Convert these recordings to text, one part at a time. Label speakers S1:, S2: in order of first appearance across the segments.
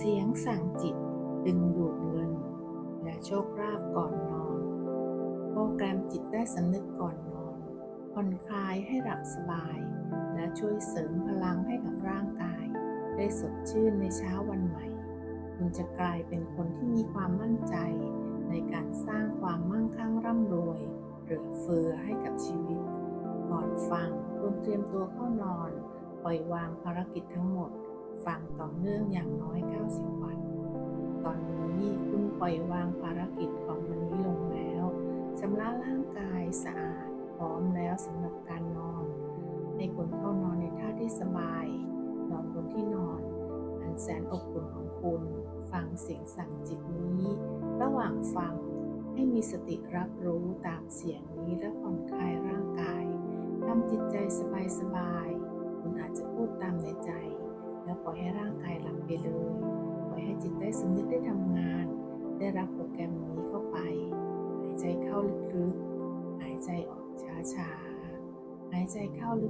S1: เสียงสั่งจิตดึงดูดเงิน และโชคลาภก่อนนอน โปรแกรมจิตได้สำนึกก่อนนอนผ่อนคลายให้หลับสบาย และช่วยเสริมพลังให้กับร่างกาย ได้สดชื่นในเช้าวันใหม่ คุณจะกลายเป็นคนที่มีความมั่นใจ ในการสร้างความมั่งคั่งร่ำรวยเหลือเฟือให้กับชีวิต ก่อนฟังคุณเตรียมตัวเข้านอน ปล่อยวางภารกิจทั้งหมด ฟังต่อเนื่องอย่างน้อย 90 วัน ตอนนี้คุณปล่อยวางภารกิจของวันนี้ลงแล้วชำระร่างกายสะอาดพร้อมแล้วสำหรับการนอนให้คุณเข้านอนในท่าที่สบาย นอนบนที่นอน อันแสนอบอุ่นของคุณ ฟังเสียงสั่งจิตนี้ ระหว่างฟังให้มีสติรับรู้ตามเสียงนี้และผ่อนคลายร่างกายทำจิตใจสบายๆ คุณอาจจะพูดตามในใจ แล้วปล่อยให้ร่างกายหลับไปเลย ปล่อยให้จิตได้สำนึกได้ทำงาน ได้รับโปรแกรมนี้เข้าไป หายใจเข้าลึกๆ หายใจออกช้าๆ หายใจเข้าลึ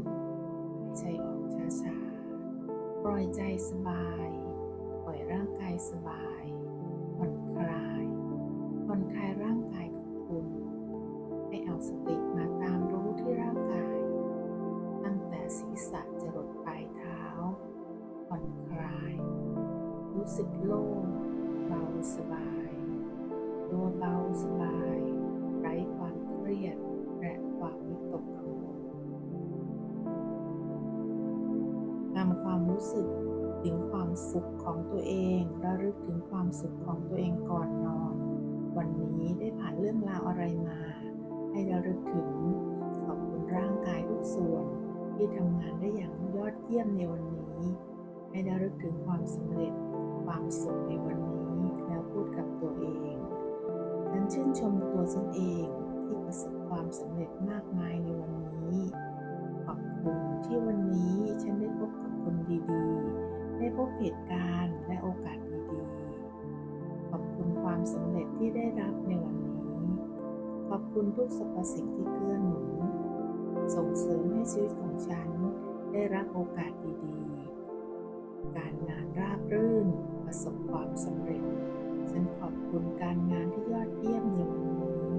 S1: กๆ หายใจออกช้าๆ ปล่อยใจสบาย ปล่อยร่างกายสบายผ่อนคลายผ่อนคลายร่างกายของคุณให้เอาสติมาตามรู้ที่ร่างกาย ตั้งแต่ศีรษะ สึกโล่งเบาสบายตัวเบาสบายไร้ความเครียดและความวิตกกังวลนำความรู้สึกถึงความสุขของตัวเองระลึกถึงความสุขของตัวเองก่อนนอน วันนี้ได้ผ่านเรื่องราวอะไรมา ให้ระลึกถึงขอบคุณร่างกายทุกส่วน ที่ทำงานได้อย่างยอดเยี่ยมในวันนี้ ให้ระลึกถึงความสำเร็จ ความสุขในวันนี้แล้วพูดกับตัวเอง ฉันชื่นชมตัวฉันเองที่ประสบความสำเร็จมากมายในวันนี้ ขอบคุณที่วันนี้ฉันได้พบกับคนดีๆ ได้พบเหตุการณ์และโอกาสดีๆ ขอบคุณความสำเร็จที่ได้รับในวันนี้ ขอบคุณทุกสรรพสิ่งที่เกื้อหนุน ส่งเสริมให้ชีวิตของฉันได้รับโอกาสดีๆ การงานราบรื่น ประสบความสำเร็จ ฉันขอบคุณการงานที่ยอดเยี่ยมในวันนี้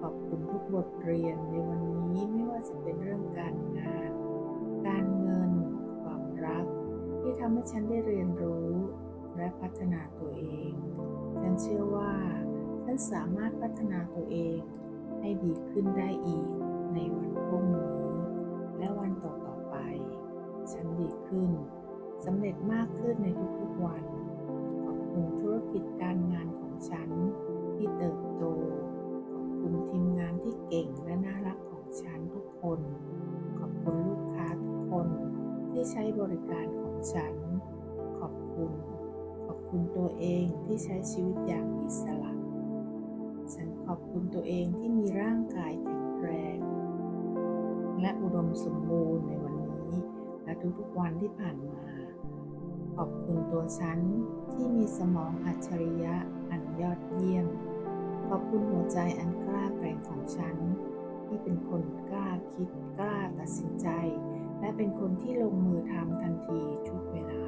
S1: ขอบคุณทุกบทเรียนในวันนี้ไม่ว่าจะเป็นเรื่องการงาน การเงิน ความรัก ที่ทำให้ฉันได้เรียนรู้ และพัฒนาตัวเอง ฉันเชื่อว่า ฉันสามารถพัฒนาตัวเองให้ดีขึ้นได้อีกในวันพรุ่งนี้ และวันต่อๆไป ฉันดีขึ้น สำเร็จมากขึ้นในทุกๆวัน ขอบคุณธุรกิจการงานของฉันที่เติบโต ขอบคุณทีมงานที่เก่งและน่ารักของฉันทุกคน ขอบคุณลูกค้าทุกคนที่ใช้บริการของฉัน ขอบคุณ ขอบคุณตัวเองที่ใช้ชีวิตอย่างอิสระ ฉันขอบคุณตัวเองที่มีร่างกายแข็งแรง และอุดมสมบูรณ์ในวันนี้และทุกๆวันที่ผ่านมา อบคุณตัวฉันที่มีสมองอัจฉริยะอันยอดเยี่ยม ขอบคุณหัวใจอันกล้าแกร่งของฉัน ที่เป็นคนกล้าคิดกล้าตัดสินใจ และเป็นคนที่ลงมือทำทันทีทุกเวลา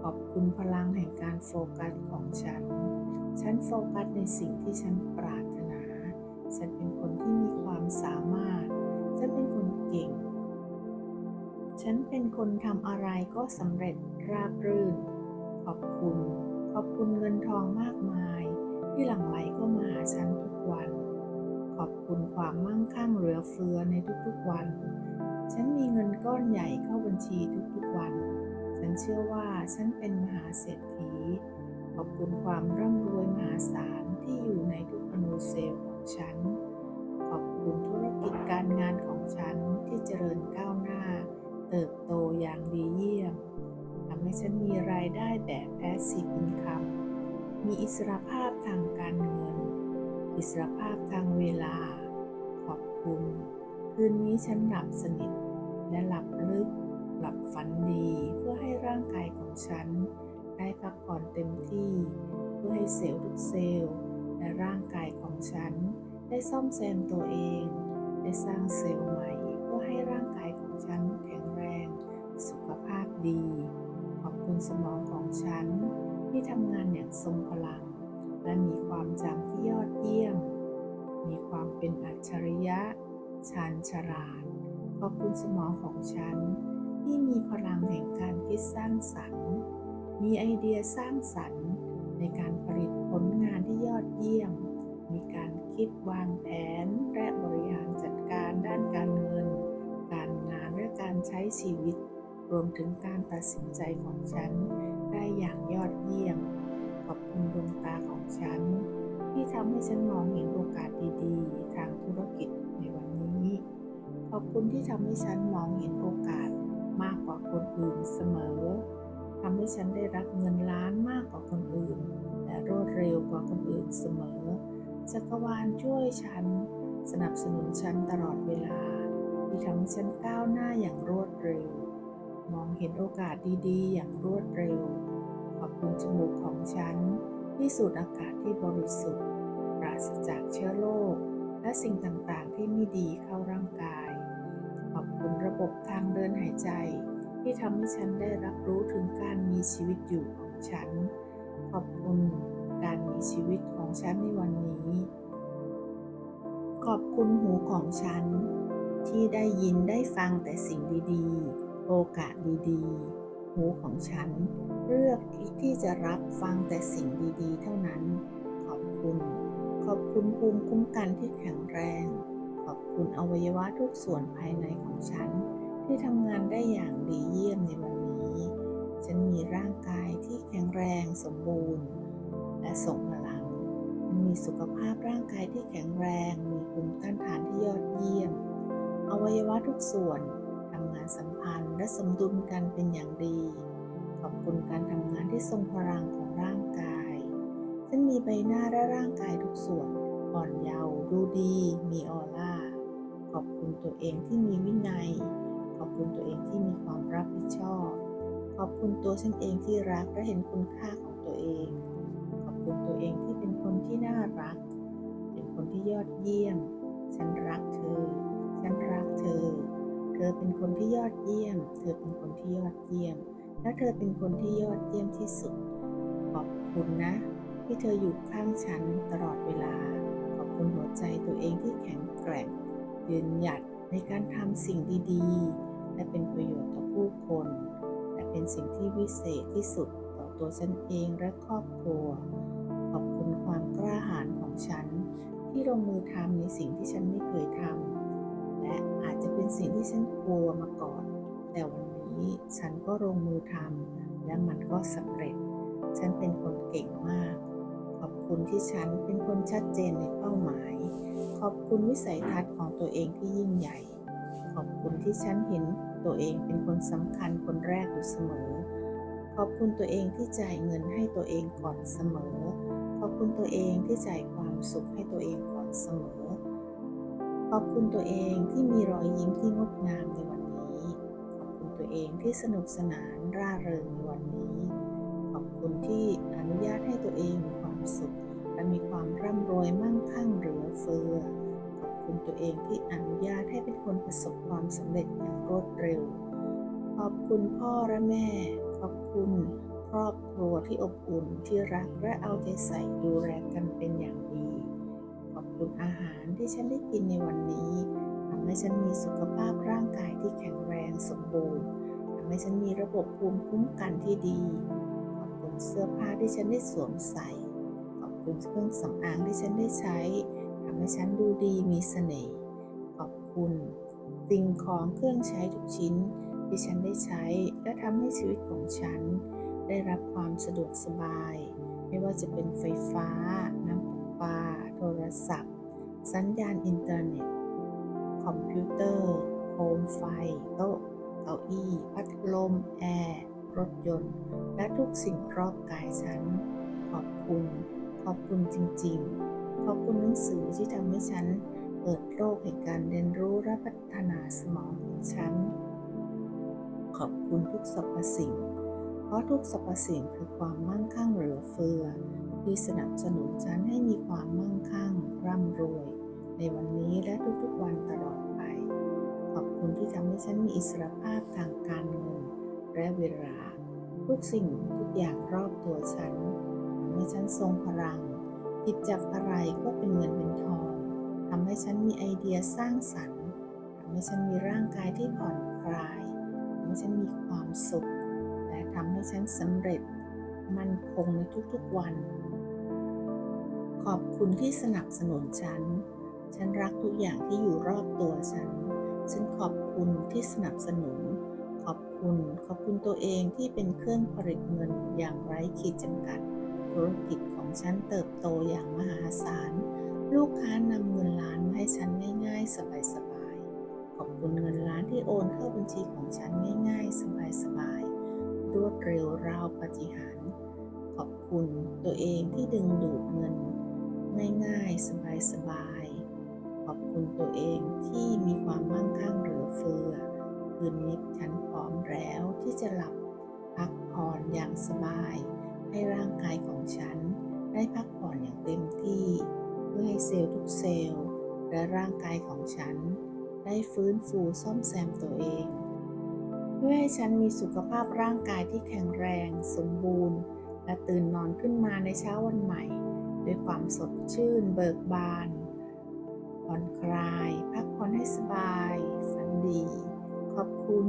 S1: ขอบคุณพลังแห่งการโฟกัสของฉัน ฉันโฟกัสในสิ่งที่ฉันปรารถนา ฉันเป็นคนที่มีความสามารถ ฉันเป็นคนเก่ง ฉันเป็นคนทำอะไรก็สำเร็จราบรื่น ขอบคุณ ขอบคุณเงินทองมากมาย ที่หลั่งไหลเข้ามาหาฉันทุกวัน ขอบคุณความมั่งคั่งเหลือเฟือในทุกๆวัน ฉันมีเงินก้อนใหญ่เข้าบัญชีทุกๆวัน ฉันเชื่อว่าฉันเป็นมหาเศรษฐี ขอบคุณความร่ำรวยมหาศาลที่อยู่ในทุกอนูเซลล์ของฉัน แบบแพสซีฟอินคัมมีอิสรภาพทางการเงิน อิสรภาพทางเวลา ขอบคุณ คืนนี้ฉันหลับสนิท และหลับลึก หลับฝันดีเพื่อให้ร่างกายของฉัน ได้พักผ่อนเต็มที่ เพื่อให้เซลล์ทุกเซลล์ และร่างกายของฉัน ได้ซ่อมแซมตัวเอง ได้สร้างเซลล์ใหม่ เพื่อให้ร่างกายของฉันแข็งแรง สุขภาพดี ขอบคุณคุณสมองของ ฉันที่ทำงานอย่างทรงพลัง และมีความจำที่ยอดเยี่ยม มีความเป็นอัจฉริยะชาญฉลาด ขอบคุณสมองของฉัน ที่มีพลังแห่งการคิดสร้างสรรค์ มีไอเดียสร้างสรรค์ ในการผลิตผลงานที่ยอดเยี่ยม มีการคิดวางแผนและบริหารจัดการด้านการเงิน การงานและการใช้ชีวิต รวมถึงการตัดสินใจของฉัน ได้อย่างยอดเยี่ยม ขอบคุณดวงตาของฉัน ที่ทำให้ฉันมองเห็นโอกาสดีๆ ทางธุรกิจในวันนี้ ขอบคุณที่ทำให้ฉันมองเห็นโอกาสมากกว่าคนอื่นเสมอทำให้ฉันได้รับเงินล้านมากกว่าคนอื่น และรวดเร็วกว่าคนอื่นเสมอ จักรวาลช่วยฉัน สนับสนุนฉันตลอดเวลา ที่ทำให้ฉันก้าวหน้าอย่างรวดเร็ว มองเห็นโอกาสดีๆ อย่างรวดเร็ว บคุณจมูกของฉันที่สูดอากาศที่บริสุทธิ์ ปราศจากเชื้อโรคและสิ่งต่างๆ ที่ไม่ดีเข้าร่างกาย ขอบคุณระบบทางเดินหายใจ ที่ทำให้ฉันได้รับรู้ถึงการมีชีวิตอยู่ของฉัน ขอบคุณการมีชีวิตของฉันในวันนี้ ขอบคุณหูของฉัน ที่ได้ยินได้ฟังแต่สิ่งดีๆ โอกาสดีๆ หูของฉัน เลือกที่จะรับฟังแต่สิ่งดีๆ เท่านั้น ขอบคุณ ขอบคุณภูมิคุ้มกันที่แข็งแรง ขอบคุณอวัยวะทุกส่วนภายในของฉัน ที่ทำงานได้อย่างดีเยี่ยมในวันนี้ ฉันมีร่างกายที่แข็งแรงสมบูรณ์ และส่งพลังฉันมีสุขภาพร่างกายที่แข็งแรง มีภูมิต้านทานที่ยอดเยี่ยม อวัยวะทุกส่วนำงานสัมพันธ์และสมดุลกันเป็นอย่างดี ขอบคุณการทำงานที่ทรงพลังของร่างกายฉันมีใบหน้าและร่างกายทุกส่วนอ่อนเยาว์ดูดี มีออร่า ขอบคุณตัวเองที่มีวินัย ขอบคุณตัวเองที่มีความรับผิดชอบ ขอบคุณตัวฉันเองที่รักและเห็นคุณค่าของตัวเอง ขอบคุณตัวเองที่เป็นคนที่น่ารัก เป็นคนที่ยอดเยี่ยม ฉันรักเธอ ฉันรักเธอ อเป็นคนที่ยอดเยี่ยม เธอเป็นคนที่ยอดเยี่ยม และเธอเป็นคนที่ยอดเยี่ยมที่สุด ขอบคุณนะ ที่เธออยู่ข้างฉันตลอดเวลา ขอบคุณหัวใจตัวเองที่แข็งแกร่ง ยืนหยัดในการทำสิ่งดีๆ และเป็นประโยชน์ต่อผู้คน และเป็นสิ่งที่วิเศษที่สุดต่อตัวฉันเองและครอบครัว ขอบคุณความกล้าหาญของฉัน ที่ลงมือทำในสิ่งที่ฉันไม่เคยทำ เป็นสิ่งที่ฉันกลัวมาก่อน แต่วันนี้ฉันก็ลงมือทำและมันก็สำเร็จ ฉันเป็นคนเก่งมาก ขอบคุณที่ฉันเป็นคนชัดเจนในเป้าหมาย ขอบคุณวิสัยทัศน์ของตัวเองที่ยิ่งใหญ่ ขอบคุณที่ฉันเห็นตัวเองเป็นคนสำคัญคนแรกอยู่เสมอ ขอบคุณตัวเองที่จ่ายเงินให้ตัวเองก่อนเสมอ ขอบคุณตัวเองที่จ่ายความสุขให้ตัวเองก่อนเสมอ อบคุณตัวเองที่มีรอยยิ้มที่งดงามในวันนี้ ขอบคุณตัวเองที่สนุกสนานร่าเริงในวันนี้ ขอบคุณที่อนุญาตให้ตัวเองมีความสุขและมีความร่ำรวยมั่งคั่งเหลือเฟือ ขอบคุณตัวเองที่อนุญาตให้เป็นคนประสบความสำเร็จอย่างรวดเร็ว ขอบคุณพ่อและแม่ ขอบคุณครอบครัวที่อบอุ่นที่รักและเอาใจใส่ดูแลกันเป็นอย่างดี บคุณอาหารที่ฉันได้กินในวันนี้ทำให้ฉันมีสุขภาพร่างกายที่แข็งแรงสมบูรณ์ทำให้ฉันมีระบบภูมิคุ้มกันที่ดี ขอบคุณเสื้อผ้าที่ฉันได้สวมใส่ ขอบคุณเครื่องสำอางที่ฉันได้ใช้ทำให้ฉันดูดีมีเสน่ห์ ขอบคุณสิ่งของเครื่องใช้ทุกชิ้นที่ฉันได้ใช้และทำให้ชีวิตของฉัน ได้รับความสะดวกสบาย ไม่ว่าจะเป็นไฟฟ้า น้ำประปา รศัพท์ สัญญาณอินเทอร์เน็ต คอมพิวเตอร์ โคมไฟ โต๊ะ เก้าอี้ พัดลม แอร์ รถยนต์ และทุกสิ่งรอบกายฉัน ขอบคุณ ขอบคุณจริงๆ ขอบคุณหนังสือที่ทำให้ฉันเปิดโลกแห่งการเรียนรู้และพัฒนาสมองของฉัน ขอบคุณทุกสรรพสิ่ง เพราะทุกสรรพสิ่งคือความมั่งคั่งเหลือเฟือ ที่สนับสนุนฉันให้มีความมั่งคั่ง ร่ำรวย ในวันนี้และทุกๆวันตลอดไป ขอบคุณที่ทำให้ฉันมีอิสรภาพทางการเงิน และเวลา ทุกสิ่งทุกอย่างรอบตัวฉันทำให้ฉันทรงพลังหยิบจับอะไรก็เป็นเงินเป็นทองทำให้ฉันมีไอเดียสร้างสรรค์ทำให้ฉันมีร่างกายที่ผ่อนคลายทำให้ฉันมีความสุข และทำให้ฉันสำเร็จ มั่นคงในทุกๆวัน ขอบคุณที่สนับสนุนฉัน ฉันรักทุกอย่างที่อยู่รอบตัวฉัน ฉันขอบคุณที่สนับสนุน ขอบคุณ ขอบคุณตัวเองที่เป็นเครื่องผลิตเงินอย่างไร้ขีดจำกัด ธุรกิจของฉันเติบโตอย่างมหาศาล ลูกค้านำเงินล้านมาให้ฉันง่าย ๆ สบายๆ ขอบคุณเงินล้านที่โอนเข้าบัญชีของฉันง่าย ๆ สบายๆ รวดเร็วราวปฏิหารขอบคุณตัวเองที่ดึงดูดเงิน ง่ายๆ สบายๆ ขอบคุณตัวเองที่มีความมั่งคั่งเหลือเฟือ คืนนี้ฉันพร้อมแล้วที่จะหลับพักผ่อนอย่างสบาย ให้ร่างกายของฉันได้พักผ่อนอย่างเต็มที่ เพื่อให้เซลล์ทุกเซลล์ และร่างกายของฉัน ได้ฟื้นฟูซ่อมแซมตัวเอง เพื่อให้ฉันมีสุขภาพร่างกายที่แข็งแรง สมบูรณ์ และตื่นนอนขึ้นมาในเช้าวันใหม่ ด้วยความสดชื่นเบิกบาน ผ่อนคลาย พักผ่อนให้สบาย ฝันดี ขอบคุณ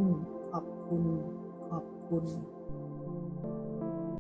S1: ขอบคุณ ขอบคุณ